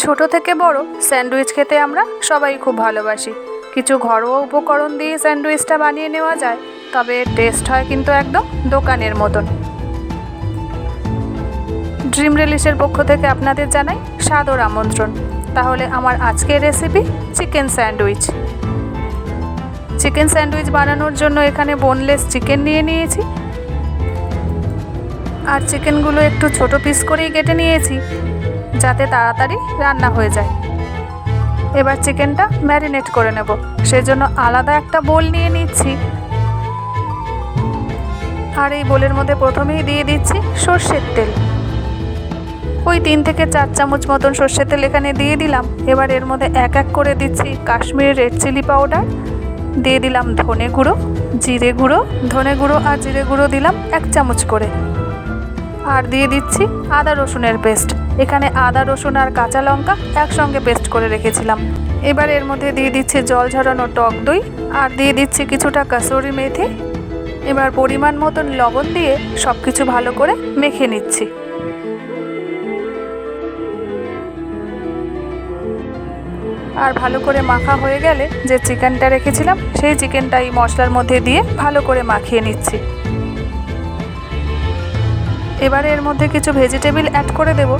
ছোট থেকে বড় স্যান্ডউইচ খেতে আমরা সবাই খুব ভালোবাসি। কিছু ঘরোয়া উপকরণ দিয়ে স্যান্ডউইচটা বানিয়ে নেওয়া যায়, তবে টেস্ট হয় কিন্তু একদম দোকানের মতন। ড্রিম রিলিশের পক্ষ থেকে আপনাদের জানাই সাদর আমন্ত্রণ। তাহলে আমার আজকের recipe chicken sandwich. Chicken sandwich বানানোর জন্য এখানে বোনলেস চিকেন নিয়ে নিয়েছি। আর চিকেনগুলো একটু ছোট পিস করেই কেটে নিয়েছি। যাতে তাড়াতাড়ি রান্না হয়ে যায়। এবার চিকেনটা ম্যারিনেট করে নেব। সেজন্য আলাদা একটা বোল নিয়ে নিচ্ছি। আর এই বোলের মধ্যে প্রথমেই দিয়ে দিচ্ছি সর্ষের তেল। ওই তিন থেকে চার চামচ মতন সর্ষের তেল এখানে দিয়ে দিলাম। এবার এর মধ্যে এক এক করে দিচ্ছি কাশ্মীরি রেড চিলি পাউডার। দিয়ে দিলাম ধনে গুঁড়ো, জিরে গুঁড়ো, ধনে গুঁড়ো আর জিরে গুঁড়ো দিলাম এক চামচ করে। আর দিয়ে দিচ্ছি আদা রসুনের পেস্ট। এখানে আদা, রসুন আর কাঁচা লঙ্কা একসঙ্গে পেস্ট করে রেখেছিলাম। এবার এর মধ্যে দিয়ে দিচ্ছি জল ঝরানো টক দই আর দিয়ে দিচ্ছি কিছুটা কাসুরি মেথি। এবার পরিমাণ মতন লবণ দিয়ে সব কিছু ভালো করে মেখে নিচ্ছি। আর ভালো করে মাখা হয়ে গেলে যে চিকেনটা রেখেছিলাম, সেই চিকেনটা এই মশলার মধ্যে দিয়ে ভালো করে মাখিয়ে নিচ্ছি। এবারে এর মধ্যে কিছু ভেজিটেবিল অ্যাড করে দেব।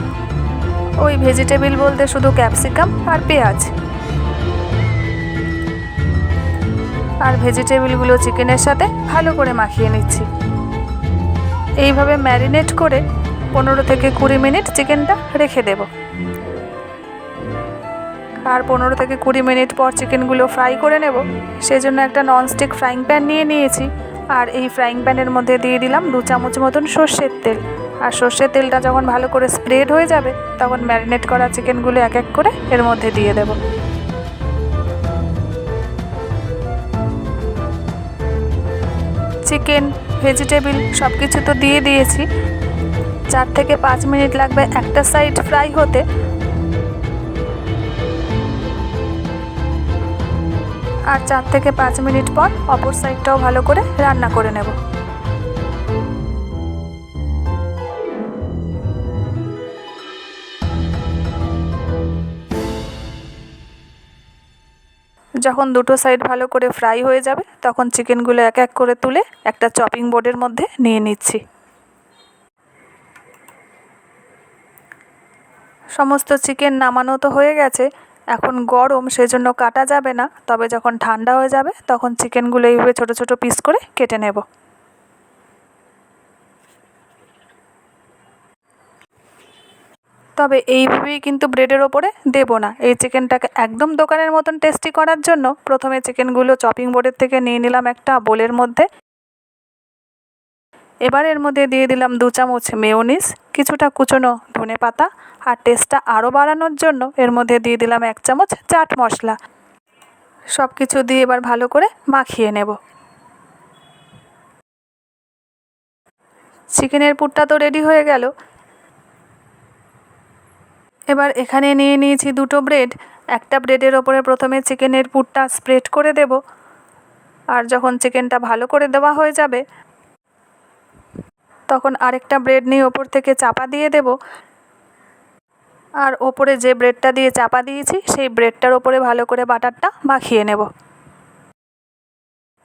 ওই ভেজিটেবিল বলতে শুধু ক্যাপসিকাম আর পেঁয়াজ। আর ভেজিটেবিলগুলো চিকেনের সাথে ভালো করে মাখিয়ে নিচ্ছি। এইভাবে ম্যারিনেট করে পনেরো থেকে কুড়ি মিনিট চিকেনটা রেখে দেব। আর পনেরো থেকে কুড়ি মিনিট পর চিকেনগুলো ফ্রাই করে নেব। সেজন্য একটা ননস্টিক ফ্রাইং প্যান নিয়ে নিয়েছি। আর এই ফ্রাইং প্যানের মধ্যে দিয়ে দিলাম দু চামচ মতন সর্ষের তেল। আর সর্ষের তেলটা যখন ভালো করে স্প্রেড হয়ে যাবে, তখন ম্যারিনেট করা চিকেনগুলো এক এক করে এর মধ্যে দিয়ে দেব। চিকেন ভেজিটেবিল সব কিছু তো দিয়ে দিয়েছি। চার থেকে পাঁচ মিনিট লাগবে একটা সাইড ফ্রাই হতে। আর চার থেকে পাঁচ মিনিট পর অপর সাইডটাও ভালো করে রান্না করে নেব। যখন দুটো সাইড ভালো করে ফ্রাই হয়ে যাবে, তখন চিকেনগুলো এক এক করে তুলে একটা চপিং বোর্ডের মধ্যে নিয়ে নিচ্ছি। সমস্ত চিকেন নামানো তো হয়ে গেছে এখন গরম, সেজন্য কাটা যাবে না। তবে যখন ঠান্ডা হয়ে যাবে, তখন চিকেনগুলো এইভাবে ছোটো ছোটো পিস করে কেটে নেব। তবে এইভাবেই কিন্তু ব্রেডের ওপরে দেব না। এই চিকেনটাকে একদম দোকানের মতন টেস্টি করার জন্য প্রথমে চিকেনগুলো চপিং বোর্ডের থেকে নিয়ে নিলাম একটা বোলের মধ্যে। এবার এর মধ্যে দিয়ে দিলাম দু চামচ মেয়োনিজ, কিছুটা কুচনো ধনে পাতা আর টেস্টটা আরও বাড়ানোর জন্য এর মধ্যে দিয়ে দিলাম এক চামচ চাট মশলা। সব কিছু দিয়ে এবার ভালো করে মাখিয়ে নেব। চিকেনের পুরটা তো রেডি হয়ে গেল। এবার এখানে নিয়ে নিয়েছি দুটো ব্রেড একটা ব্রেডের ওপরে প্রথমে চিকেনের পুরটা স্প্রেড করে দেব। আর যখন চিকেনটা ভালো করে দেওয়া হয়ে যাবে তখন আরেকটা ব্রেড নিয়ে ওপর থেকে চাপা দিয়ে দেব। আর ওপরে যে ব্রেডটা দিয়ে চাপা দিয়েছি, সেই ব্রেডটার ওপরে ভালো করে বাটারটা মাখিয়ে নেব।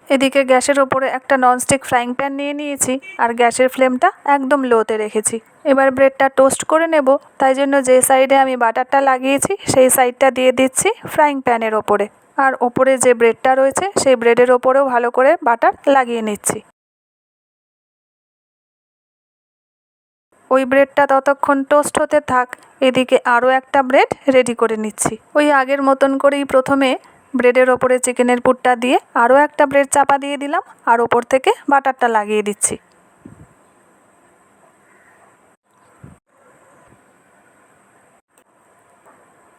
এদিকে গ্যাসের ওপরে একটা ননস্টিক ফ্রাইং প্যান নিয়ে নিয়েছি, আর গ্যাসের ফ্লেমটা একদম লোতে রেখেছি। এবার ব্রেডটা টোস্ট করে নেব, তাই জন্য যে সাইডে আমি বাটারটা লাগিয়েছি, সেই সাইডটা দিয়ে দিচ্ছি ফ্রাইং প্যানের ওপরে। আর ওপরে যে ব্রেডটা রয়েছে, সেই ব্রেডের ওপরেও ভালো করে বাটার লাগিয়ে নিচ্ছি। ওই ব্রেডটা ততক্ষণ টোস্ট হতে থাক, এদিকে আরও একটা ব্রেড রেডি করে নিচ্ছি। ওই আগের মতন করেই প্রথমে ব্রেডের ওপরে চিকেনের পুরটা দিয়ে আরও একটা ব্রেড চাপা দিয়ে দিলাম, আর ওপর থেকে বাটারটা লাগিয়ে দিচ্ছি।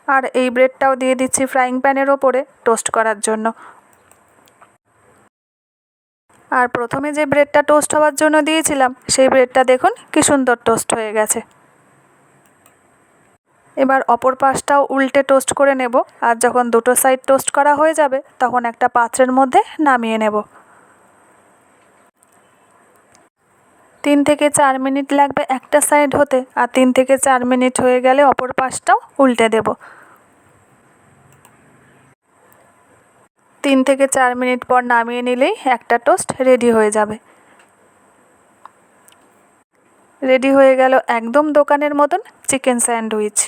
আর এই ব্রেডটাও দিয়ে দিচ্ছি ফ্রাইং প্যানের ওপরে টোস্ট করার জন্য। আর প্রথমে যে ব্রেডটা টোস্ট হওয়ার জন্য দিয়েছিলাম, সেই ব্রেডটা দেখুন কি সুন্দর টোস্ট হয়ে গেছে। এবার অপর পাশটাও উল্টে টোস্ট করে নেব, আর যখন দুটো সাইড টোস্ট করা হয়ে যাবে, তখন একটা পাত্রের মধ্যে নামিয়ে নেব। তিন থেকে চার মিনিট লাগবে একটা সাইড হতে, আর তিন থেকে চার মিনিট হয়ে গেলে অপর পাশটাও উল্টে দেব। তিন থেকে চার মিনিট পর নামিয়ে নিলেই একটা টোস্ট রেডি হয়ে যাবে। রেডি হয়ে গেল একদম দোকানের মতন চিকেন স্যান্ডউইচ।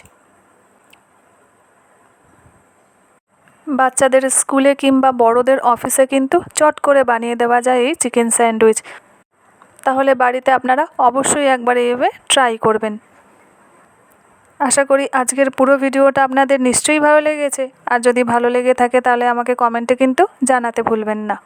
বাচ্চাদের স্কুলে কিংবা বড়দের অফিসে কিন্তু চট করে বানিয়ে দেওয়া যায় এই চিকেন স্যান্ডউইচ। তাহলে বাড়িতে আপনারা অবশ্যই একবার এভাবে ট্রাই করবেন। আশা করি আজকের পুরো ভিডিওটা আপনাদের নিশ্চয়ই ভালো লেগেছে। আর যদি ভালো লেগে থাকে তাহলে আমাকে কমেন্টে কিন্তু জানাতে ভুলবেন না।